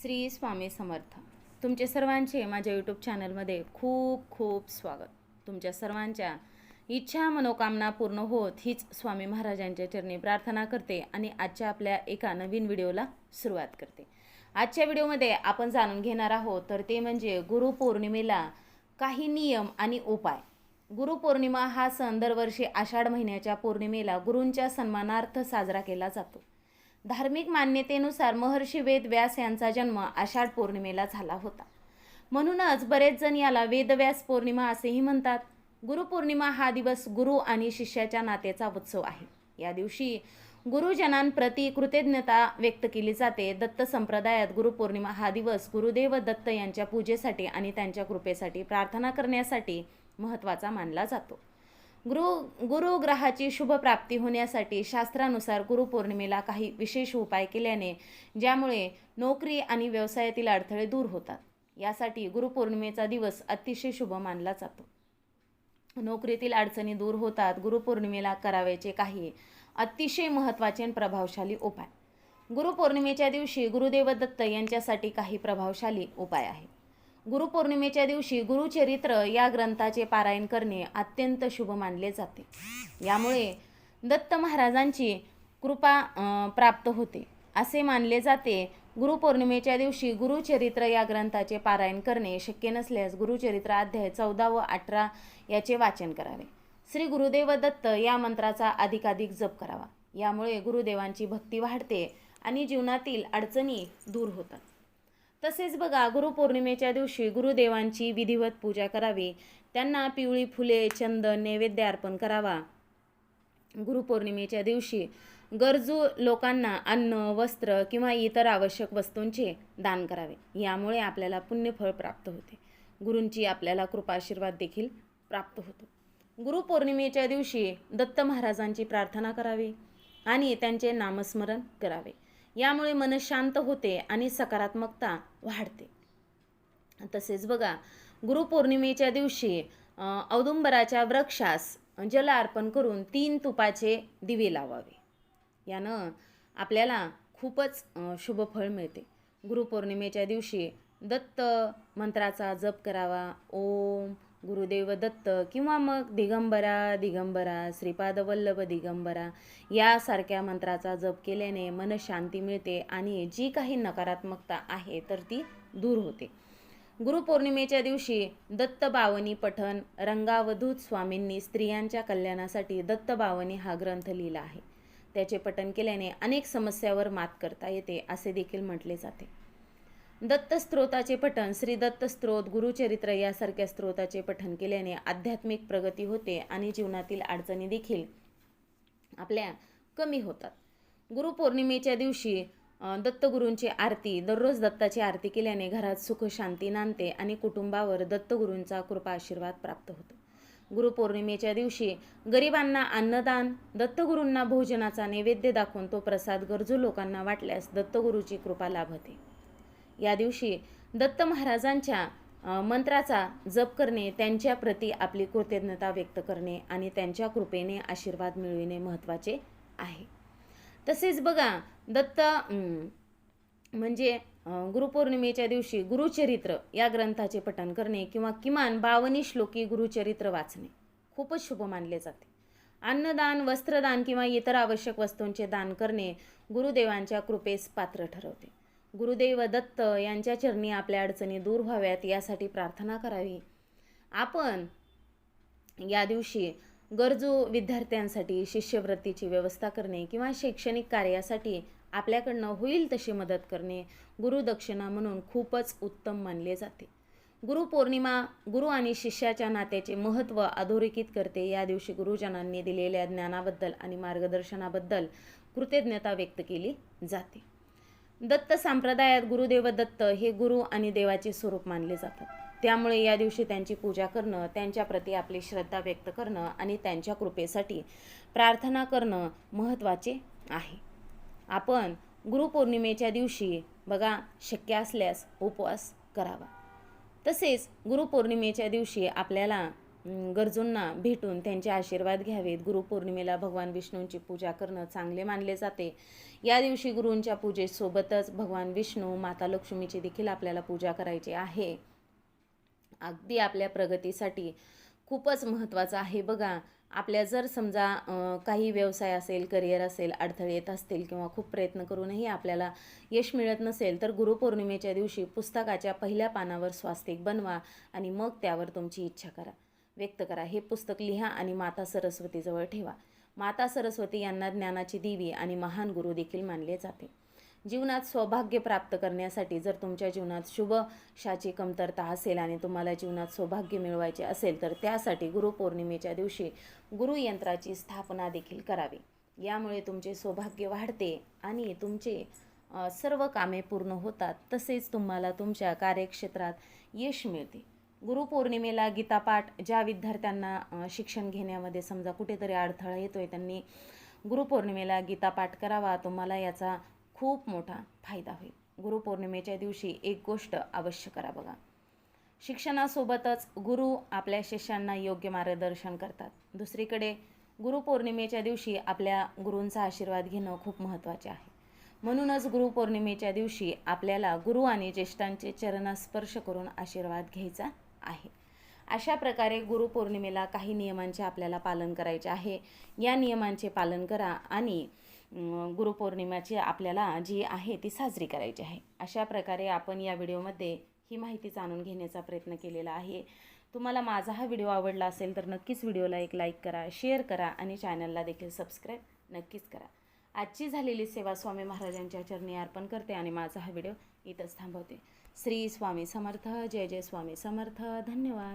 श्री स्वामी समर्थ. तुमचे सर्वांचे माझ्या यूट्यूब चॅनलमध्ये खूप खूप स्वागत. तुमच्या सर्वांच्या इच्छा मनोकामना पूर्ण होत हीच स्वामी महाराजांच्या चरणी प्रार्थना करते आणि आजच्या आपल्या एका नवीन व्हिडिओला सुरुवात करते. आजच्या व्हिडिओमध्ये आपण जाणून घेणार आहोत तर ते म्हणजे गुरुपौर्णिमेला काही नियम आणि उपाय. गुरुपौर्णिमा हा सण दरवर्षी आषाढ महिन्याच्या पौर्णिमेला गुरूंच्या सन्मानार्थ साजरा केला जातो. धार्मिक मान्यतेनुसार महर्षी वेद व्यास यांचा जन्म आषाढ पौर्णिमेला झाला होता. म्हणूनच बरेच जण याला वेदव्यास पौर्णिमा असेही म्हणतात. गुरुपौर्णिमा हा दिवस गुरु आणि शिष्याच्या नात्याचा उत्सव आहे. या दिवशी गुरुजनांप्रती कृतज्ञता व्यक्त केली जाते. दत्त संप्रदायात गुरुपौर्णिमा हा दिवस गुरुदेव दत्त यांच्या पूजेसाठी आणि त्यांच्या कृपेसाठी प्रार्थना करण्यासाठी महत्त्वाचा मानला जातो. गुरु गुरुग्रहाची शुभप्राप्ती होण्यासाठी शास्त्रानुसार गुरुपौर्णिमेला काही विशेष उपाय केल्याने ज्यामुळे नोकरी आणि व्यवसायातील अडथळे दूर होतात. यासाठी गुरुपौर्णिमेचा दिवस अतिशय शुभ मानला जातो. नोकरीतील अडचणी दूर होतात गुरुपौर्णिमेला करावयाचे काही अतिशय महत्त्वाचे आणि प्रभावशाली उपाय. गुरुपौर्णिमेच्या दिवशी गुरुदेव दत्त यांच्यासाठी काही प्रभावशाली उपाय आहेत. गुरुपौर्णिमेच्या दिवशी गुरुचरित्र या ग्रंथाचे पारायण करणे अत्यंत शुभ मानले जाते. यामुळे दत्त महाराजांची कृपा प्राप्त होते. असे मानले जाते गुरुपौर्णिमेच्या दिवशी गुरुचरित्र या ग्रंथाचे पारायण करणे शक्य नसल्यास गुरुचरित्र अध्याय चौदा व अठरा याचे वाचन करावे. श्री गुरुदेव दत्त या मंत्राचा अधिकाधिक जप करावा. यामुळे गुरुदेवांची भक्ती वाढते आणि जीवनातील अडचणी दूर होतात. तसेच बघा गुरुपौर्णिमेच्या दिवशी गुरुदेवांची विधिवत पूजा करावी. त्यांना पिवळी फुले चंदन नैवेद्य अर्पण करावा. गुरुपौर्णिमेच्या दिवशी गरजू लोकांना अन्न वस्त्र किंवा इतर आवश्यक वस्तूंचे दान करावे. यामुळे आपल्याला पुण्यफळ प्राप्त होते. गुरूंची आपल्याला कृपाशीर्वाद देखील प्राप्त होतो. गुरुपौर्णिमेच्या दिवशी दत्त महाराजांची प्रार्थना करावी आणि त्यांचे नामस्मरण करावे. यामुळे मन शांत होते आणि सकारात्मकता वाढते. तसेच बघा गुरुपौर्णिमेच्या दिवशी औदुंबराच्या वृक्षास जल अर्पण करून तीन तुपाचे दिवे लावावे. यानं आपल्याला खूपच शुभफळ शुभ फळ मिळते. गुरुपौर्णिमेच्या दिवशी दत्त मंत्राचा जप करावा. ओम गुरुदेव दत्त किंवा मग दिगंबरा दिगंबरा श्रीपाद वल्लभ दिगंबरा यासारख्या मंत्राचा जप केल्याने मन शांती मिळते आणि जी काही नकारात्मकता आहे तर ती दूर होते. गुरुपौर्णिमेच्या दिवशी दत्तबावनी पठन रंगावधूत स्वामींनी स्त्रियांच्या कल्याणासाठी दत्तबावनी हा ग्रंथ लिहिला आहे. त्याचे पठन केल्याने अनेक समस्यावर मात करता येते असे देखील म्हटले जाते. दत्त स्त्रोताचे पठण श्री दत्त स्त्रोत गुरुचरित्र यासारख्या स्त्रोताचे पठण केल्याने आध्यात्मिक प्रगती होते आणि जीवनातील अडचणी देखील आपल्या कमी होतात. गुरुपौर्णिमेच्या दिवशी दत्तगुरूंची आरती दररोज दत्ताची आरती केल्याने घरात सुख शांती नांदते आणि कुटुंबावर दत्तगुरूंचा कृपा आशीर्वाद प्राप्त होतो. गुरुपौर्णिमेच्या दिवशी गरिबांना अन्नदान दत्तगुरूंना भोजनाचा नैवेद्य दाखवून तो प्रसाद गरजू लोकांना वाटल्यास दत्तगुरूची कृपा लाभते. या दिवशी दत्त महाराजांच्या मंत्राचा जप करणे त्यांच्याप्रती आपली कृतज्ञता व्यक्त करणे आणि त्यांच्या कृपेने आशीर्वाद मिळविणे महत्त्वाचे आहे. तसेच बघा दत्त म्हणजे गुरुपौर्णिमेच्या दिवशी गुरुचरित्र या ग्रंथाचे पठण करणे किंवा किमान बावनी श्लोकी गुरुचरित्र वाचणे खूपच शुभ मानले जाते. अन्नदान वस्त्रदान किंवा इतर आवश्यक वस्तूंचे दान करणे गुरुदेवांच्या कृपेस पात्र ठरवते. गुरुदेव दत्त यांच्या चरणी आपल्या अडचणी दूर व्हाव्यात यासाठी प्रार्थना करावी. आपण या दिवशी गरजू विद्यार्थ्यांसाठी शिष्यवृत्तीची व्यवस्था करणे किंवा शैक्षणिक कार्यासाठी आपल्याकडनं होईल तशी मदत करणे गुरुदक्षिणा म्हणून खूपच उत्तम मानले जाते. गुरुपौर्णिमा गुरु आणि शिष्याच्या नात्याचे महत्त्व अधोरेखित करते. या दिवशी गुरुजनांनी दिलेल्या ज्ञानाबद्दल आणि मार्गदर्शनाबद्दल कृतज्ञता व्यक्त केली जाते. दत्त संप्रदायात गुरुदेव दत्त हे गुरु आणि देवाचे स्वरूप मानले जातात. त्यामुळे या दिवशी त्यांची पूजा करणं त्यांच्याप्रती आपली श्रद्धा व्यक्त करणं आणि त्यांच्या कृपेसाठी प्रार्थना करणं महत्त्वाचे आहे. आपण गुरुपौर्णिमेच्या दिवशी बघा शक्य असल्यास उपवास करावा. तसेच गुरुपौर्णिमेच्या दिवशी आपल्याला गरजूंना भेटून त्यांचे आशीर्वाद घ्यावेत. गुरुपौर्णिमेला भगवान विष्णूंची पूजा करणं चांगले मानले जाते. या दिवशी गुरूंच्या पूजेसोबतच भगवान विष्णू माता लक्ष्मीची देखील आपल्याला पूजा करायची आहे. अगदी आपल्या प्रगतीसाठी खूपच महत्त्वाचं आहे बघा. आपल्या जर समजा काही व्यवसाय असेल करिअर असेल अडथळे येत असतील किंवा खूप प्रयत्न करूनही आपल्याला यश मिळत नसेल तर गुरुपौर्णिमेच्या दिवशी पुस्तकाच्या पहिल्या पानावर स्वास्तिक बनवा आणि मग त्यावर तुमची इच्छा करा. व्यक्त करा. हे पुस्तक लिहा आणि माता सरस्वतीजवळ ठेवा. माता सरस्वती यांना ज्ञानाची देवी आणि महान गुरु देखील मानले जाते. जीवनात सौभाग्य प्राप्त करण्यासाठी जर तुमच्या जीवनात शुभशाची कमतरता असेल आणि तुम्हाला जीवनात सौभाग्य मिळवायचे असेल तर त्यासाठी गुरुपौर्णिमेच्या दिवशी गुरुयंत्राची स्थापना देखील करावी. यामुळे तुमचे सौभाग्य वाढते आणि तुमचे सर्व कामे पूर्ण होतात. तसेच तुम्हाला तुमच्या कार्यक्षेत्रात यश मिळते. गुरुपौर्णिमेला गीतापाठ ज्या विद्यार्थ्यांना शिक्षण घेण्यामध्ये समजा कुठेतरी अडथळा येतोय त्यांनी गुरुपौर्णिमेला गीतापाठ करावा तुम्हाला याचा खूप मोठा फायदा होईल. गुरुपौर्णिमेच्या दिवशी एक गोष्ट अवश्य करा बघा. शिक्षणासोबतच गुरु आपल्या शिष्यांना योग्य मार्गदर्शन करतात. दुसरीकडे गुरुपौर्णिमेच्या दिवशी आपल्या गुरूंचा आशीर्वाद घेणं खूप महत्त्वाचे आहे. म्हणूनच गुरुपौर्णिमेच्या दिवशी आपल्याला गुरु आणि ज्येष्ठांचे चरणास स्पर्श करून आशीर्वाद घ्यायचा आहे. अशा प्रकारे गुरुपौर्णिमेला काही नियमांचे आपल्याला पालन करायचे आहे. या नियमांचे पालन करा आणि गुरुपौर्णिमाची आपल्याला जी आहे ती साजरी करायची आहे. अशा प्रकारे आपण या व्हिडिओमध्ये ही माहिती जाणून घेण्याचा प्रयत्न केलेला आहे. तुम्हाला माझा हा व्हिडिओ आवडला असेल तर नक्कीच व्हिडिओला एक लाईक करा शेअर करा आणि चॅनलला देखील सबस्क्राईब नक्कीच करा. आजची झालेली सेवा स्वामी महाराजांच्या चरणी अर्पण करते आणि माझा हा व्हिडिओ इथंच थांबवते. श्री स्वामी समर्थ जय जय स्वामी समर्थ धन्यवाद.